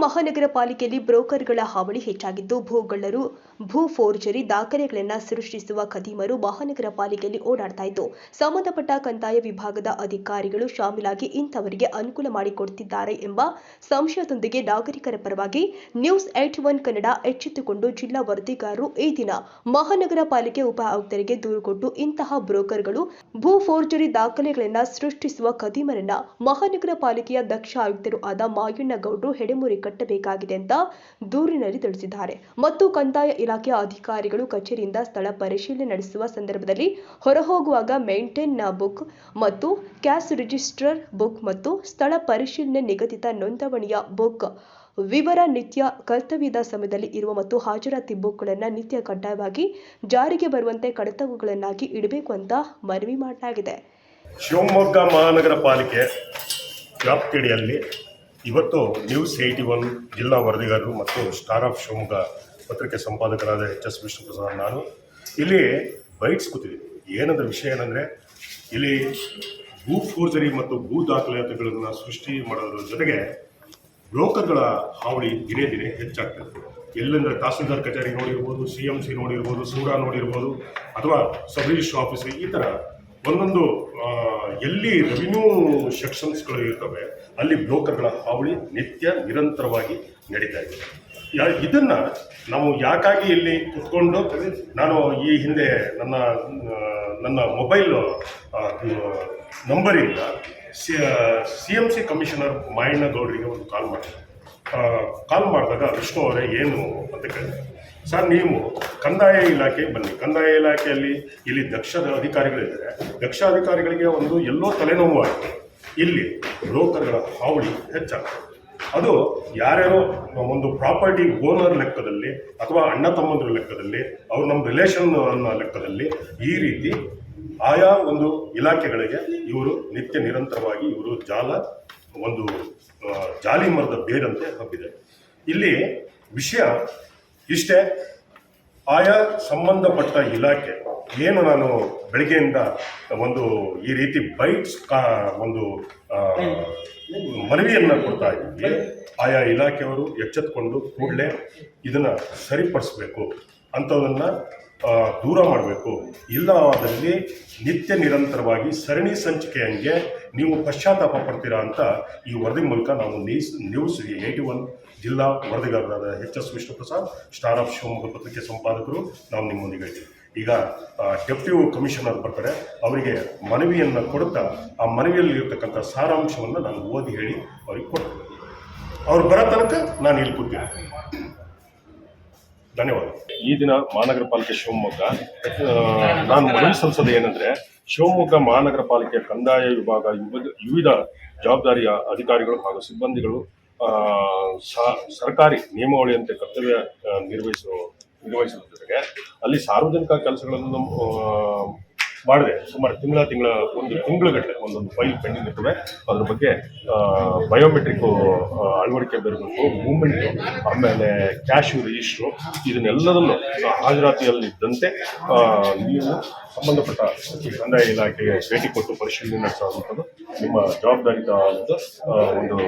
ಮಹಾನಗರ ಪಾಲಿಕೆಯಲ್ಲಿ ಬ್ರೋಕರ್ಗಳ ಹಾವಳಿ ಹೆಚ್ಚಾಗಿದ್ದು, ಭೂಗಳ್ಳರು, ಭೂ ಫೋರ್ಜರಿ ದಾಖಲೆಗಳನ್ನು ಸೃಷ್ಟಿಸುವ ಖದೀಮರು ಮಹಾನಗರ ಪಾಲಿಕೆಯಲ್ಲಿ ಓಡಾಡ್ತಾ ಇದ್ದು, ಸಂಬಂಧಪಟ್ಟ ಕಂದಾಯ ವಿಭಾಗದ ಅಧಿಕಾರಿಗಳು ಶಾಮೀಲಾಗಿ ಇಂಥವರಿಗೆ ಅನುಕೂಲ ಮಾಡಿಕೊಡ್ತಿದ್ದಾರೆ ಎಂಬ ಸಂಶಯದೊಂದಿಗೆ ನಾಗರಿಕರ ಪರವಾಗಿ ನ್ಯೂಸ್ ಏಟ್ ಒನ್ ಕನ್ನಡ ಎಚ್ಚೆತ್ತುಕೊಂಡು ಜಿಲ್ಲಾ ವರದಿಗಾರರು ಈ ದಿನ ಮಹಾನಗರ ಪಾಲಿಕೆ ಉಪ ಆಯುಕ್ತರಿಗೆ ದೂರು ಕೊಟ್ಟು ಇಂತಹ ಬ್ರೋಕರ್ಗಳು ಭೂ ಫೋರ್ಜರಿ ದಾಖಲೆಗಳನ್ನು ಸೃಷ್ಟಿಸುವ ಖದೀಮರನ್ನ ಮಹಾನಗರ ಪಾಲಿಕೆಯ ದಕ್ಷ ಆಯುಕ್ತರು ಆದ ಮಾಯಣ್ಣ ಗೌಡ್ರು ಹೆಡೆಮುರಿ ಕಟ್ಟಬೇಕಾಗಿದೆ ಅಂತ ದೂರಿನಲ್ಲಿ ತಿಳಿಸಿದ್ದಾರೆ. ಮತ್ತು ಕಂದಾಯ ಇಲಾಖೆಯ ಅಧಿಕಾರಿಗಳು ಕಚೇರಿಯಿಂದ ಸ್ಥಳ ಪರಿಶೀಲನೆ ನಡೆಸುವ ಸಂದರ್ಭದಲ್ಲಿ ಹೊರಹೋಗುವಾಗ ಮೇಂಟೈನ್ ಬುಕ್ ಮತ್ತು ಕ್ಯಾಶ್ ರಿಜಿಸ್ಟರ್ ಬುಕ್ ಮತ್ತು ಸ್ಥಳ ಪರಿಶೀಲನೆ ನಿಗದಿತ ನೋಂದಣಿಯ ಬುಕ್, ವಿವರ, ನಿತ್ಯ ಕರ್ತವ್ಯದ ಸಮಯದಲ್ಲಿ ಇರುವ ಮತ್ತು ಹಾಜರಾತಿ ಬುಕ್ಗಳನ್ನು ನಿತ್ಯ ಕಡ್ಡಾಯವಾಗಿ ಜಾರಿಗೆ ಬರುವಂತೆ ಕಡತಗಳನ್ನಾಗಿ ಇಡಬೇಕು ಅಂತ ಮನವಿ ಮಾಡಲಾಗಿದೆ. ಶಿವಮೊಗ್ಗ ಮಹಾನಗರ ಪಾಲಿಕೆ ವ್ಯಾಪ್ತಿಯಡಿಯಲ್ಲಿ ಇವತ್ತು ನ್ಯೂಸ್ ಏಯ್ಟಿ ಒನ್ ಜಿಲ್ಲಾ ವರದಿಗಾರರು ಮತ್ತು ಸ್ಟಾರ್ ಆಫ್ ಶಿವಮೊಗ್ಗ ಪತ್ರಿಕೆ ಸಂಪಾದಕರಾದ ಎಚ್ ಎಸ್ ವಿಷ್ಣುಪ್ರಸಾದ್ ನಾನು. ಇಲ್ಲಿ ಬೈಟ್ಸ್ ಕೂತಿದ್ದೀನಿ ಏನಂದ್ರೆ ವಿಷಯ ಏನಂದರೆ, ಇಲ್ಲಿ ಭೂ ಫೋರ್ಜರಿ ಮತ್ತು ಭೂ ದಾಖಲಾತಿಗಳನ್ನು ಸೃಷ್ಟಿ ಮಾಡೋದ್ರ ಜೊತೆಗೆ ಬ್ರೋಕರ್ಗಳ ಹಾವಳಿ ದಿನೇ ದಿನೇ ಹೆಚ್ಚಾಗ್ತದೆ ಎಲ್ಲೆಂದರೆ ತಹಸೀಲ್ದಾರ್ ಕಚೇರಿ ನೋಡಿರ್ಬೋದು, ಸಿ ಎಂ ಸಿ ನೋಡಿರ್ಬೋದು ಸೂರಾ ನೋಡಿರ್ಬೋದು, ಅಥವಾ ಸಬ್ ರಿಜಿಸ್ಟ್ರ್ ಆಫೀಸ್ ಈ ಥರ ಒಂದೊಂದು ಎಲ್ಲಿ ರೆವಿನ್ಯೂ ಸೆಕ್ಷನ್ಸ್ಗಳು ಇರ್ತವೆ, ಅಲ್ಲಿ ಬ್ರೋಕರ್ಗಳ ಹಾವಳಿ ನಿತ್ಯ ನಿರಂತರವಾಗಿ ನಡೀತಾ ಇದೆ. ಯಾ, ಇದನ್ನು ನಾವು ಯಾಕಾಗಿ ಇಲ್ಲಿ ಕುತ್ಕೊಂಡು ನಾನು ಈ ಹಿಂದೆ ನನ್ನ ನನ್ನ ಮೊಬೈಲ್ ನಂಬರಿಂದ C C M C commissioner ಮಾಯಣ್ಣಗೌಡರಿಗೆ ಒಂದು ಕಾಲ್ ಮಾಡಿದೆ. ಕಾಲ್ ಮಾಡಿದಾಗ ವಿಷ್ಣು ಅವರೇ ಏನು ಅಂತ ಕೇಳಿದೆ ಸರ್, ನೀವು ಕಂದಾಯ ಇಲಾಖೆ, ಬನ್ನಿ. ಕಂದಾಯ ಇಲಾಖೆಯಲ್ಲಿ ಇಲ್ಲಿ ದಕ್ಷ ಅಧಿಕಾರಿಗಳಿದ್ದಾರೆ. ದಕ್ಷ ಅಧಿಕಾರಿಗಳಿಗೆ ಒಂದು ಎಲ್ಲೋ ತಲೆನೋವು ಆಗಿದೆ. ಇಲ್ಲಿ ಬ್ರೋಕರ್ಗಳ ಹಾವಳಿ ಹೆಚ್ಚಾಗ್ತದೆ. ಅದು ಯಾರ್ಯಾರೋ ಒಂದು ಪ್ರಾಪರ್ಟಿ ಓನರ್ ಲೆಕ್ಕದಲ್ಲಿ ಅಥವಾ ಅಣ್ಣ ತಮ್ಮಂದ್ರ ಲೆಕ್ಕದಲ್ಲಿ, ಅವ್ರು ನಮ್ಮ ರಿಲೇಷನ್ ಲೆಕ್ಕದಲ್ಲಿ ಈ ರೀತಿ ಆಯಾ ಒಂದು ಇಲಾಖೆಗಳಿಗೆ ಇವರು ನಿತ್ಯ ನಿರಂತರವಾಗಿ ಇವರು ಜಾಲ, ಒಂದು ಜಾಲಿ ಮರದ ಬೇರಂತೆ ಹಬ್ಬಿದೆ ಇಲ್ಲಿ ವಿಷಯ ಇಷ್ಟೇ ಆಯಾ ಸಂಬಂಧಪಟ್ಟ ಇಲಾಖೆ, ಏನು ನಾನು ಬೆಳಗ್ಗೆಯಿಂದ ಒಂದು ಈ ರೀತಿ ಬೈಟ್ಸ್ ಕಾ, ಒಂದು ಮನವಿಯನ್ನು ಕೊಡ್ತಾ ಇದ್ದೀವಿ. ಆಯಾ ಇಲಾಖೆಯವರು ಎಚ್ಚೆತ್ಕೊಂಡು ಕೂಡಲೇ ಇದನ್ನು ಸರಿಪಡಿಸ್ಬೇಕು ಅಂಥದನ್ನು ದೂರ ಮಾಡಬೇಕು. ಇಲ್ಲವಾದಲ್ಲಿ ನಿತ್ಯ ನಿರಂತರವಾಗಿ ಸರಣಿ ಸಂಚಿಕೆಯಂಗೆ ನೀವು ಪಶ್ಚಾತ್ತಾಪ ಪಡ್ತೀರಾ ಅಂತ ಈ ವರದಿ ಮೂಲಕ ನಾವು ನ್ಯೂಸ್ ನ್ಯೂಸ್ ಏಯ್ಟಿ ಒನ್ ಜಿಲ್ಲಾ ವರದಿಗಾರರಾದ H S Vishnuprasad, star of Shivamogga ಪತ್ರಿಕೆ ಸಂಪಾದಕರು, ನಾವು ನಿಮ್ಮೊಂದಿಗೆ ಇದ್ದೀವಿ. ಈಗ ಡೆಪ್ಟಿ ಕಮಿಷನರ್ ಬರ್ತಾರೆ. ಅವರಿಗೆ ಮನವಿಯನ್ನು ಕೊಡುತ್ತಾ ಆ ಮನವಿಯಲ್ಲಿ ಇರತಕ್ಕಂಥ ಸಾರಾಂಶವನ್ನು ನಾನು ಓದಿ ಹೇಳಿ ಅವ್ರಿಗೆ ಕೊಡ್ತೇನೆ. ಅವ್ರು ಬರೋ ತನಕ ನಾನು ಇಲ್ಲಿ ಕೂತೀನಿ ಧನ್ಯವಾದ. ಈ ದಿನ ಮಹಾನಗರ ಪಾಲಿಕೆ ಶಿವಮೊಗ್ಗ ನಾನು ಮನವಿ ಸಲ್ಲಿಸೋದು ಏನಂದ್ರೆ, ಶಿವಮೊಗ್ಗ ಮಹಾನಗರ ಪಾಲಿಕೆ ಕಂದಾಯ ವಿಭಾಗ ವಿವಿಧ ಜವಾಬ್ದಾರಿಯ ಅಧಿಕಾರಿಗಳು ಹಾಗೂ ಸಿಬ್ಬಂದಿಗಳು ಸರ್ಕಾರಿ ನಿಯಮಾವಳಿಯಂತೆ ಕರ್ತವ್ಯ ನಿರ್ವಹಿಸುವ ನಿರ್ವಹಿಸುವ ಜೊತೆಗೆ ಅಲ್ಲಿ ಸಾರ್ವಜನಿಕ ಕೆಲಸಗಳನ್ನು ಮಾಡಿದೆ ಸುಮಾರು ತಿಂಗಳ ತಿಂಗಳ ಒಂದು ತಿಂಗಳುಗಟ್ಟಲೆ ಒಂದೊಂದು ಫೈಲ್ ಪೆಂಡಿಂಗ್ ಇರ್ತವೆ ಅದ್ರ ಬಗ್ಗೆ ಬಯೋಮೆಟ್ರಿಕ್ ಅಳವಡಿಕೆ ಬರಬೇಕು ಮೂಮೆಂಟ್ ಆಮೇಲೆ ಕ್ಯಾಶು ರಿಜಿಸ್ಟ್ರು ಇದನ್ನೆಲ್ಲದನ್ನು ಹಾಜರಾತಿಯಲ್ಲಿದ್ದಂತೆ ನೀವು ಸಂಬಂಧಪಟ್ಟ ಕಂದಾಯ ಇಲಾಖೆಗೆ ಭೇಟಿ ಕೊಟ್ಟು ಪರಿಶೀಲನೆ ನಡೆಸುವಂಥದ್ದು ನಿಮ್ಮ ಜವಾಬ್ದಾರಿತ ಒಂದು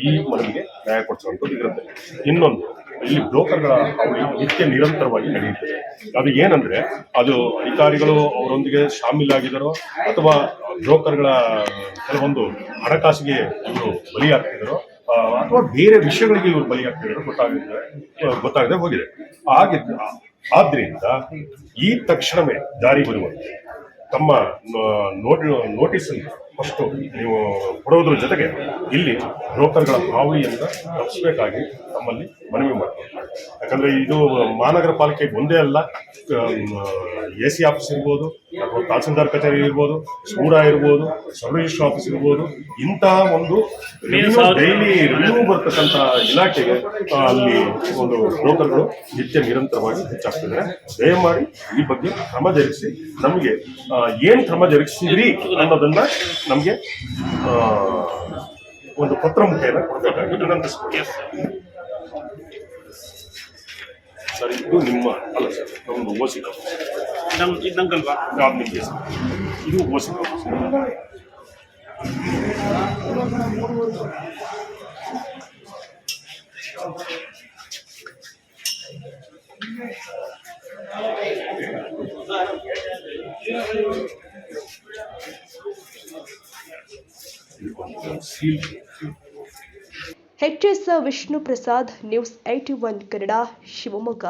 ಈ ಮನವಿಗೆ ನ್ಯಾಯ ಕೊಡಿಸುವಂಥದ್ದು ಇರುತ್ತೆ ಇನ್ನೊಂದು ಇಲ್ಲಿ ಬ್ರೋಕರ್ಗಳ ಹಾವಳಿ ನಿತ್ಯ ನಿರಂತರವಾಗಿ ನಡೆಯುತ್ತದೆ ಅದು ಏನಂದ್ರೆ, ಅದು ಅಧಿಕಾರಿಗಳು ಅವರೊಂದಿಗೆ ಶಾಮೀಲಾಗಿದ್ದಾರೋ ಅಥವಾ ಬ್ರೋಕರ್ಗಳ ಕೆಲವೊಂದು ಹಣಕಾಸಿಗೆ ಇವರು ಬಲಿಯಾಗ್ತಿದ್ದಾರೋ ಅಥವಾ ಬೇರೆ ವಿಷಯಗಳಿಗೆ ಇವರು ಬಲಿಯಾಗ್ತಿದ್ದಾರೋ ಗೊತ್ತಾಗಿದೆ, ಗೊತ್ತಾಗದೆ ಹೋಗಿದೆ. ಆಗಿದ್ದ, ಆದ್ರಿಂದ ಈ ತಕ್ಷಣವೇ ಜಾರಿ ಬರುವಂತೆ ತಮ್ಮ ನೋಟಿ ನೋಟಿಸ್ ಫಸ್ಟು ನೀವು ಕೊಡೋದ್ರ ಜೊತೆಗೆ ಇಲ್ಲಿ ಬ್ರೋಕರ್ಗಳ ಹಾವಳಿಯಿಂದ ತಪ್ಪಿಸಬೇಕಾಗಿ ನಮ್ಮಲ್ಲಿ ಮನವಿ ಮಾಡ್ತೀವಿ ಯಾಕಂದರೆ ಇದು ಮಹಾನಗರ ಪಾಲಿಕೆಗೆ ಒಂದೇ ಅಲ್ಲ ಎ ಸಿ ಆಫೀಸ್ ಇರ್ಬೋದು ಅಥವಾ ತಹಸೀಲ್ದಾರ್ ಕಚೇರಿ ಇರ್ಬೋದು ಸೂರ ಇರ್ಬೋದು ಸಬ್ ರಿಜಿಸ್ಟರ್ ಆಫೀಸ್ ಇರ್ಬೋದು ಇಂತಹ ಒಂದು ಡೈಲಿ ರಿವ್ಯೂ ಬರ್ತಕ್ಕಂಥ ಇಲಾಖೆಗೆ ಅಲ್ಲಿ ಒಂದು ಬ್ರೋಕರ್ಗಳು ನಿತ್ಯ ನಿರಂತರವಾಗಿ ಹೆಚ್ಚಾಗ್ತಿದ್ದಾರೆ. ದಯಮಾಡಿ ಈ ಬಗ್ಗೆ ಕ್ರಮ ಜರುಗಿಸಿ. ನಮಗೆ ಏನು ಕ್ರಮ ಜರುಗಿಸಿದ್ರಿ ಅನ್ನೋದನ್ನ ನಮಗೆ ಒಂದು ಪತ್ರ ಮುಖೇನ ಕೊಡಬೇಕಾಗಿ ವಿನಂತಿಸ್ಬೋದು ಸರ್ ಇದು ನಿಮ್ಮ ಅಲ್ಲ ಸರ್ ನಮ್ಮದು ಓಸಿ ನಮ್ ಇದು ನಂಗಲ್ವಾ? ಜಾಬ್ ನಿಮಗೆ? ಸರ್ ಇದು OC seal H S Vishnu Prasad news eighty one Kannada Shivamogga